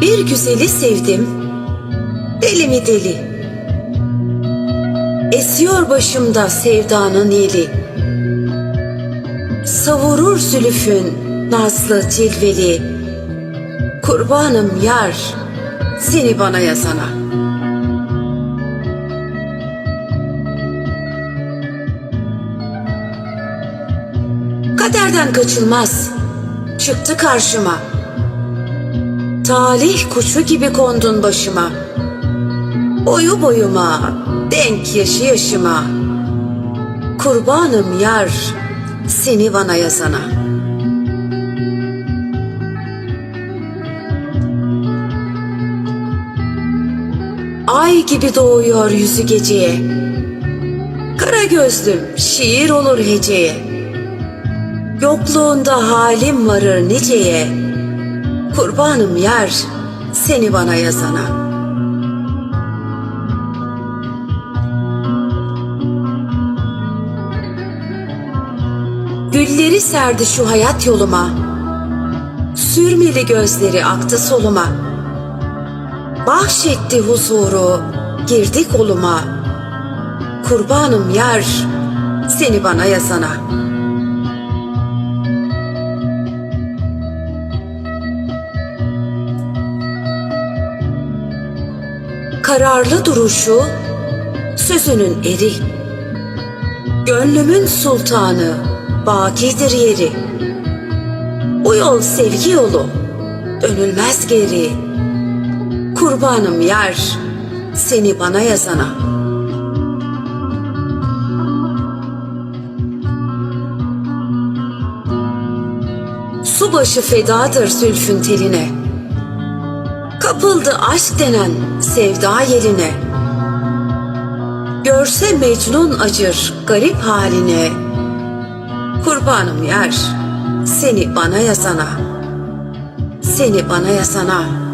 Bir güzeli sevdim, deli mi deli. Esiyor başımda sevdanın yeli. Savurur zülüfün nazlı cilveli. Kurbanım yar, seni bana yazana. Kaderden kaçılmaz, çıktı karşıma. Talih kuşu gibi kondun başıma. Boyu boyuma, denk yaşı yaşıma. Kurbanım yar, seni bana yazana. Ay gibi doğuyor yüzü geceye. Kara gözlüm şiir olur heceye. Yokluğunda halim varır niceye. Kurbanım yar, seni bana yazana. Gülleri serdi şu hayat yoluma. Sürmeli gözleri aktı soluma. Bahşetti huzuru, girdi koluma. Kurbanım yar, seni bana yazana. Kararlı duruşu, sözünün eri. Gönlümün sultanı, bakidir yeri. Bu yol sevgi yolu, dönülmez geri. Kurbanım yar, seni bana yazana. Subaşı fedadır zülfün teline. Kapıldı aşk denen sevda yeline. Görse Mecnun acır garip haline. Kurbanım yar, seni bana yazana. Seni bana yazana.